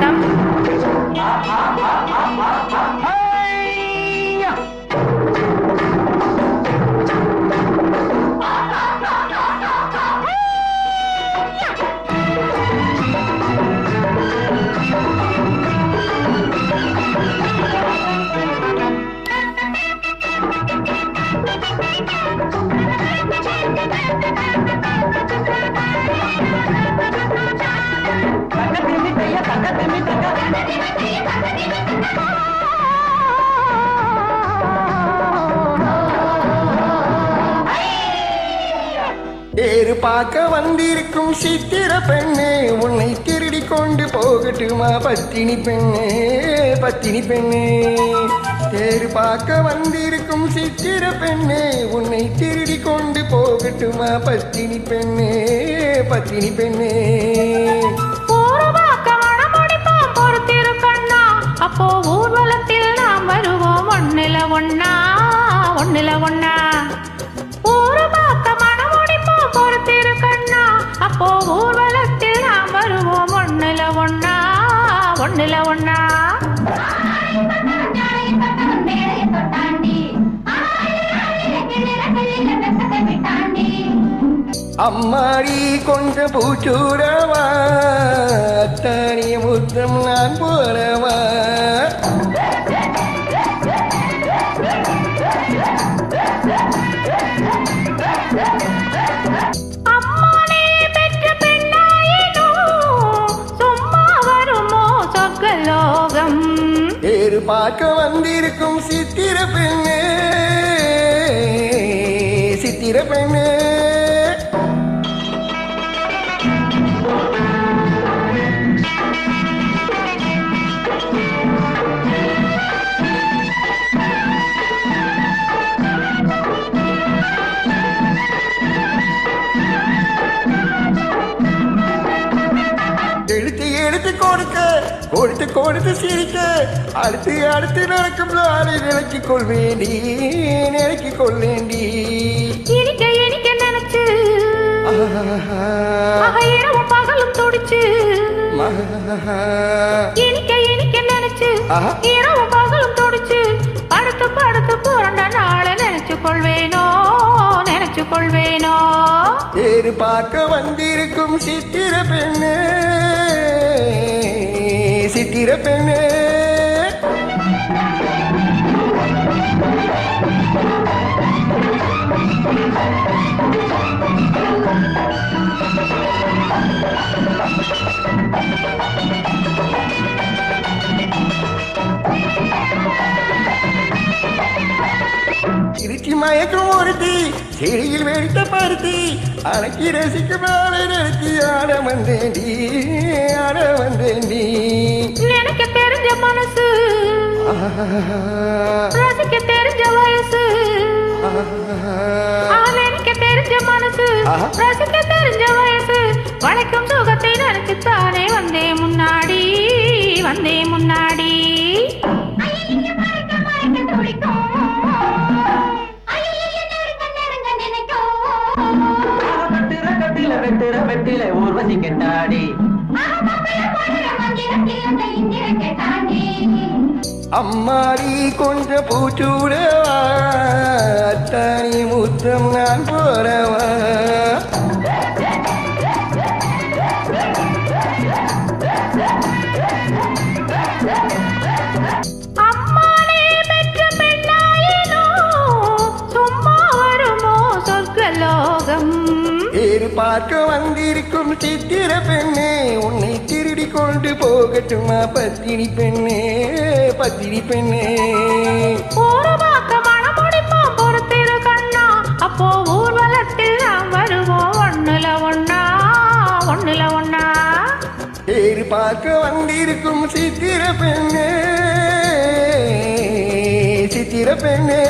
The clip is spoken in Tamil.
Welcome. ஏறு பார்க்க வந்திருக்கும் சித்திர பெண்ணே உன்னை திருடி கொண்டு போகட்டுமா பத்தினி பெண்ணே பத்தினி பெண்ணே? தேறு பார்க்க வந்திருக்கும் சித்திர பெண்ணே உன்னை திருடி கொண்டு போகட்டுமா பத்தினி பெண்ணே பத்தினி பெண்ணே? அப்போ ஊர்வலத்தில் நாம் வருவோம் ஒன்னில ஒண்ணா. ஒண்ணுல ஒண்ணா? அம்மாடி கொஞ்ச பூச்சூரவா அத்தானிய முத்தம் நான் போறவா பார்க்க வந்திருக்கும் சித்திர பெண்ணு சித்திர பெண்ணு. எடுத்து கொடுக்க கொடுத்து கொடுத்து சிரிக்க அடுத்து அடுத்து நடக்கும் நாளை நிலைக்கிக் கொள்வேண்டி நிலைக்கிக் கொள்வேண்டி இனிக்க இனிக்க நினைச்சு இரவும் பகலும் துடிச்சு. இனிக்க இனிக்க நினைச்சு. இரவும் பகலும் துடிச்சு. படுத்து படுத்து புரண்ட நாளை நினைச்சு கொள்வேனோ நினைச்சு கொள்வேனோ. பார்க்க வந்திருக்கும் சித்திர பெண்ணே. சித்திர பெண்ணே திருச்சி மயக்கம் ஒருத்தி செடியில் வெடித்த பருத்தி அணைக்கி ரசிக்கும் நாளை நிறுத்தி ஆட வந்தேண்டி ஆட வந்தேண்டி நினைக்க தெரிஞ்ச மனசு ரசிக்க தெரிஞ்ச வயசு நினைக்க தெரிஞ்ச மனசு. ரசிக்க தெரிஞ்ச வயசு வளைக்கும் சுகத்தை நினைச்சு தானே வந்தேன் முன்னாடி வெட்டில வெட்டுற வெட்டில ஊர்வசி கெட்டாடி அம்மாடி கொஞ்ச பூச்சூடவா அத்தானி முத்தம் நான் போறவா. பார்க்க வந்திருக்கும் சித்திர பெண்ணே உன்னை திருடி கொண்டு போகட்டுமா பத்தினி பெண்ணே பத்தினி பெண்ணே. அப்போ ஊர்வலத்தில் நாம் வருவோம் ஒண்ணுல ஒண்ணா ஒண்ணுல ஒண்ணா. ஏறு பார்க்க வந்திருக்கும் சித்திர பெண்ணே சித்திர பெண்ணே.